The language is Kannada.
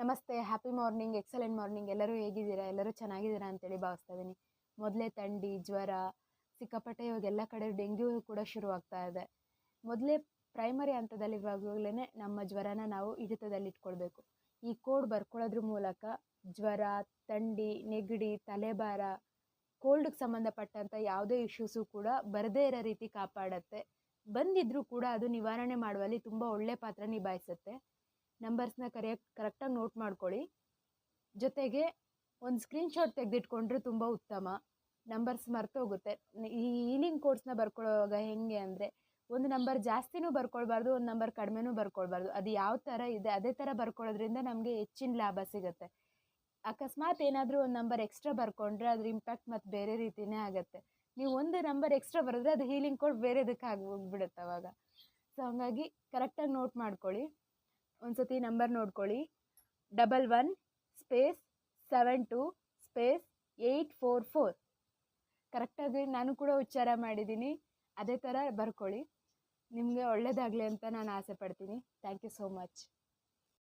ನಮಸ್ತೆ ಹ್ಯಾಪಿ ಮಾರ್ನಿಂಗ್ ಎಕ್ಸಲೆಂಟ್ ಮಾರ್ನಿಂಗ್ ಎಲ್ಲರೂ ಹೇಗಿದ್ದೀರಾ? ಎಲ್ಲರೂ ಚೆನ್ನಾಗಿದ್ದೀರಾ ಅಂತೇಳಿ ಭಾವಿಸ್ತಾ ಇದ್ದೀನಿ. ಮೊದಲೇ ಥಂಡಿ, ಜ್ವರ, ಸಿಕ್ಕಾಪಟ್ಟೆ ಇವಾಗ ಎಲ್ಲ ಕಡೆ ಡೆಂಗ್ಯೂ ಕೂಡ ಶುರುವಾಗ್ತಾ ಇದೆ. ಮೊದಲೇ ಪ್ರೈಮರಿ ಹಂತದಲ್ಲಿ ಇವಾಗಲೇ ನಮ್ಮ ಜ್ವರನ ನಾವು ಹಿಡಿತದಲ್ಲಿಟ್ಕೊಳ್ಬೇಕು. ಈ ಕೋಡ್ ಬರ್ಕೊಳ್ಳೋದ್ರ ಮೂಲಕ ಜ್ವರ, ಥಂಡಿ, ನೆಗಡಿ, ತಲೆಭಾರ ಕೋಲ್ಡ್ಗೆ ಸಂಬಂಧಪಟ್ಟಂಥ ಯಾವುದೇ ಇಶ್ಯೂಸು ಕೂಡ ಬರದೇ ಇರೋ ರೀತಿ ಕಾಪಾಡುತ್ತೆ. ಬಂದಿದ್ರೂ ಕೂಡ ಅದು ನಿವಾರಣೆ ಮಾಡುವಲ್ಲಿ ತುಂಬ ಒಳ್ಳೆ ಪಾತ್ರ ನಿಭಾಯಿಸುತ್ತೆ. ನಂಬರ್ಸ್ನ ಕರೆಕ್ಟ್ ಕರೆಕ್ಟಾಗಿ ನೋಟ್ ಮಾಡ್ಕೊಳ್ಳಿ. ಜೊತೆಗೆ ಒಂದು ಸ್ಕ್ರೀನ್ಶಾಟ್ ತೆಗೆದಿಟ್ಕೊಂಡ್ರೆ ತುಂಬ ಉತ್ತಮ. ನಂಬರ್ಸ್ ಮರ್ತೋಗುತ್ತೆ. ಈ ಹೀಲಿಂಗ್ ಕೋರ್ಸ್ನ ಬರ್ಕೊಳ್ಳೋವಾಗ ಹೆಂಗೆ ಅಂದರೆ, ಒಂದು ನಂಬರ್ ಜಾಸ್ತಿನೂ ಬರ್ಕೊಳ್ಬಾರ್ದು, ಒಂದು ನಂಬರ್ ಕಡಿಮೆನೂ ಬರ್ಕೊಳ್ಬಾರ್ದು. ಅದು ಯಾವ ಥರ ಇದೆ, ಅದೇ ಥರ ಬರ್ಕೊಳ್ಳೋದ್ರಿಂದ ನಮಗೆ ಹೆಚ್ಚಿನ ಲಾಭ ಸಿಗುತ್ತೆ. ಅಕಸ್ಮಾತ್ ಏನಾದರೂ ಒಂದು ನಂಬರ್ ಎಕ್ಸ್ಟ್ರಾ ಬರ್ಕೊಂಡ್ರೆ ಅದ್ರ ಇಂಪ್ಯಾಕ್ಟ್ ಮತ್ತು ಬೇರೆ ರೀತಿಯೇ ಆಗುತ್ತೆ. ನೀವು ಒಂದು ನಂಬರ್ ಎಕ್ಸ್ಟ್ರಾ ಬರೆದ್ರೆ ಅದು ಹೀಲಿಂಗ್ ಕೋಡ್ ಬೇರೆದಕ್ಕೆ ಆಗಿ ಹೋಗ್ಬಿಡುತ್ತೆ ಅವಾಗ. ಸೊ ಹಂಗಾಗಿ ಕರೆಕ್ಟಾಗಿ ನೋಟ್ ಮಾಡ್ಕೊಳ್ಳಿ. ಒಂದು ಸತಿ ನಂಬರ್ ನೋಡ್ಕೊಳ್ಳಿ double one space seven two space eight four four ಕರೆಕ್ಟಾಗಿ ನಾನು ಕೂಡ ಉಚ್ಚಾರ ಮಾಡಿದ್ದೀನಿ. ಅದೇ ಥರ ಬರ್ಕೊಳ್ಳಿ. ನಿಮಗೆ ಒಳ್ಳೆಯದಾಗಲಿ ಅಂತ ನಾನು ಆಸೆ ಪಡ್ತೀನಿ. Thank you so much